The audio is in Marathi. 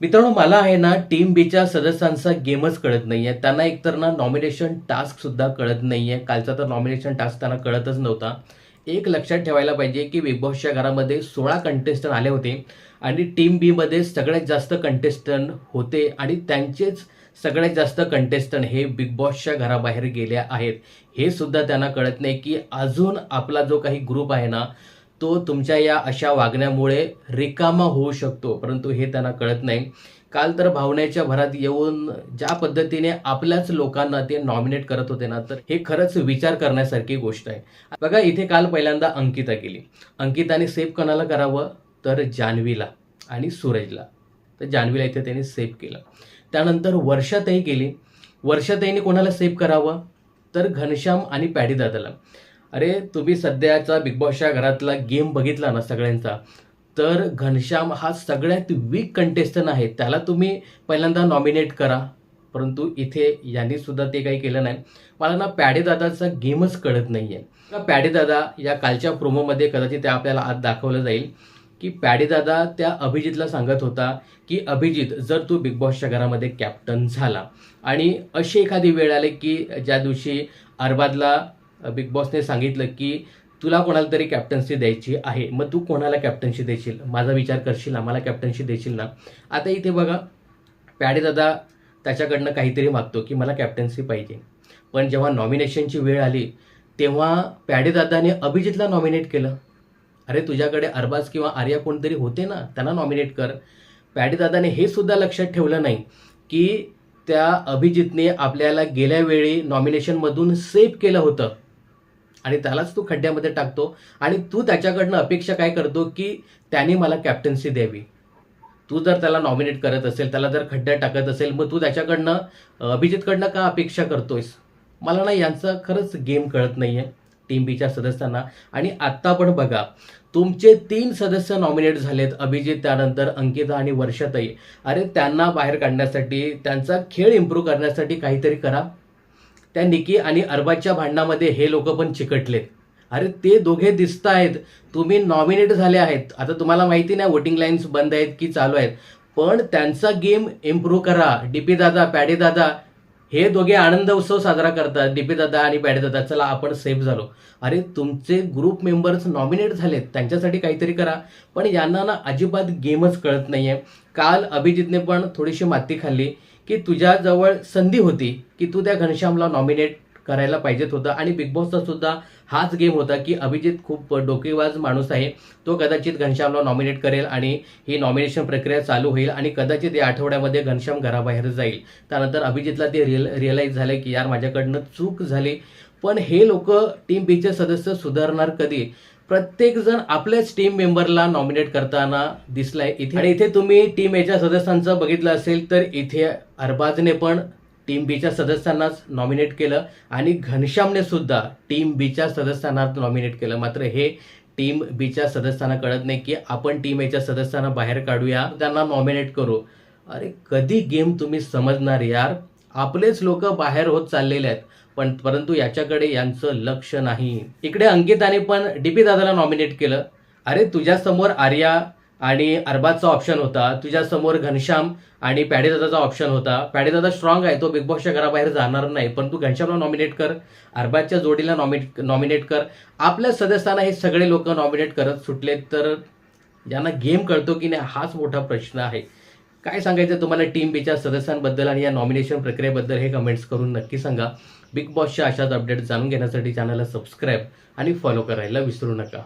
मित्रांनो मला आहे ना टीम बीच्या सदस्यांचा गेमच कळत नाहीये. त्यांना एकतर ना नॉमिनेशन टास्क सुद्धा कळत नाहीये. कालचा तर नॉमिनेशन टास्क त्यांना कळतच नव्हता. एक लक्षात ठेवायला पाहिजे की बिग बॉसच्या घरामध्ये सोळा कंटेस्टंट आले होते आणि टीम बीमध्ये सगळ्यात जास्त कंटेस्टंट होते आणि त्यांचेच सगळ्यात जास्त कंटेस्टंट हे बिग बॉसच्या घराबाहेर गेले आहेत. हे सुद्धा त्यांना कळत नाही की अजून आपला जो काही ग्रुप आहे ना तो तुमच्या या अशा वागण्यामुळे रिकामा होऊ शकतो परंतु हे त्यांना कळत नाही. काल तर भावनेच्या भरात येऊन ज्या पद्धतीने आपल्याच लोकांना ते नॉमिनेट करत होते ना तर हे खरंच विचार करण्यासारखी गोष्ट आहे. बघा इथे काल पहिल्यांदा अंकिता केली अंकिताने सेफ कोणाला करावं? तर जान्हवीला आणि सूरजला. तर जान्हवीला इथे त्यांनी सेफ केलं. त्यानंतर वर्षाताई केली वर्षाताईने कोणाला सेफ करावं? तर घनश्याम आणि पॅडीदादाला. अरे तुम्ही सध्याचा बिग बॉसच्या घरातला गेम बघितला ना सगळ्यांचा? तर घनश्याम हा सगळ्यात वीक कंटेस्टंट आहे. त्याला तुम्ही पहिल्यांदा नॉमिनेट करा. परंतु इथे यांनी सुद्धा ते काही केलं नाही. मला ना पॅडेदादाचा गेमच कळत नाही आहे पॅडेदादा या कालच्या प्रोमोमध्ये कदाचित ते आपल्याला आज दाखवलं जाईल की पॅडेदादा त्या अभिजितला सांगत होता की अभिजित जर तू बिग बॉसच्या घरामध्ये कॅप्टन झाला आणि अशी एखादी वेळ आली की ज्या दिवशी अरबादला बिग बॉसने सांगितलं की तुला कोणाला तरी कॅप्टन्सी द्यायची आहे. मग तू कोणाला कॅप्टन्सी देशील? माझा विचार करशील मला कॅप्टन्सी देशील ना? आता इथे बघा पॅडे दादा त्याच्याकडनं काहीतरी मागतो की मला कॅप्टन्सी पाहिजे. पण जेव्हा नॉमिनेशनची वेळ आली तेव्हा पॅडे दादाने अभिजितला नॉमिनेट केलं. अरे तुझ्याकडे अरबाज किंवा आर्या कोणतरी होते ना? त्यांना नॉमिनेट कर. पॅडे दादाने हे सुद्धा लक्षात ठेवलं नाही की त्या अभिजितने आपल्याला गेल्या वेळी नॉमिनेशनमधून सेव्ह केलं होतं. आणि त्यालाच तू खड्ड्यामध्ये टाकतो आणि तू त्याच्याकडनं अपेक्षा काय करतो की त्याने मला कॅप्टन्सी द्यावी. तू जर त्याला नॉमिनेट करत असेल त्याला जर खड्ड्यात टाकत असेल मग तू त्याच्याकडनं अभिजितकडनं का अपेक्षा करतोयस? मला ना यांचं खरंच गेम कळत नाही आहे टीम बीच्या सदस्यांना. आणि आत्ता पण बघा तुमचे तीन सदस्य नॉमिनेट झालेत अभिजित त्यानंतर अंकिता आणि वर्षाताई. अरे त्यांना बाहेर काढण्यासाठी त्यांचा खेळ इम्प्रूव्ह करण्यासाठी काहीतरी करा. त्या निकी आणि अरबाजच्या भांडणामध्ये हे लोक पण चिकटलेत. अरे ते दोघे दिसत आहेत तुम्ही नॉमिनेट झाले आहेत. आता तुम्हाला माहिती नाही वोटिंग लाईन्स बंद आहेत की चालू आहेत. पण त्यांचा गेम इम्प्रूव्ह करा. डीपी दादा पॅडे दादा हे दोघे आनंद उत्सव साजरा करतात. डीपी दादा आणि पॅडे दादा. चला आपण सेफ झालो. अरे तुमचे ग्रुप मेंबर्स नॉमिनेट झालेत. त्यांच्यासाठी काहीतरी करा. पण यांना ना अजिबात गेमच कळत नाहीये. काल अभिजितने पण थोडीशी माती खाल्ली. की तुझ्याजवळ संधी होती की तू त्या घनश्यामला नॉमिनेट करायला पाहिजेत होतं. आणि बिग बॉसचा सुद्धा हाच गेम होता की अभिजित खूप डोकेबाज माणूस आहे. तो कदाचित घनश्यामला नॉमिनेट करेल आणि ही नॉमिनेशन प्रक्रिया चालू होईल आणि कदाचित या आठवड्यामध्ये घनश्याम घराबाहेर जाईल. त्यानंतर अभिजितला ते रिअल रिअलाईज झालं की यार माझ्याकडनं चूक झाली. पण हे लोक टीम बीचे सदस्य सुधारणार कधी? प्रत्येक जण आपल्याच टीम मेंबरला नॉमिनेट करताना दिसलाय इथे. आणि इथे तुम्ही टीम एच्या सदस्यांचं बघितलं असेल तर इथे अरबाजने पण टीम बीच्या सदस्यांनाच नॉमिनेट केलं. आणि घनश्यामने सुद्धा टीम बीच्या सदस्यांना नॉमिनेट केलं. मात्र हे टीम बीच्या सदस्यांना कळत नाही की आपण टीम एच्या सदस्यांना बाहेर काढूया त्यांना नॉमिनेट करू. अरे कधी गेम तुम्ही समजणार यार? आपलेच लोक बाहेर होत चाललेले आहेत. पण परंतु याच्याकडे यांचं लक्ष नाही. इकडे अंकिताने पण डीपी दादाला नॉमिनेट केलं. अरे तुझ्यासमोर आर्या आणि अरबाजचा ऑप्शन होता तुझ्यासमोर घनश्याम आणि पॅडेदादाचा ऑप्शन होता. पॅडेदादा स्ट्रॉंग आहे तो बिग बॉसच्या घराबाहेर जाणार नाही पण तू घनश्यामला नॉमिनेट कर अरबाजच्या जोडीला नॉमिनेट नॉमिनेट कर. आपल्या सदस्यांना हे सगळे लोक नॉमिनेट करत सुटले तर यांना गेम कळतो की नाही हाच मोठा प्रश्न आहे. काय सांगायचं तुम्हाला टीम बीच्या सदस्यांबद्दल आणि या नॉमिनेशन प्रक्रियेबद्दल हे कमेंट्स करून नक्की सांगा. बिग बॉसच्या अशाच अपडेट जाणून घेण्यासाठी चॅनलला सबस्क्राईब आणि फॉलो करायला विसरू नका.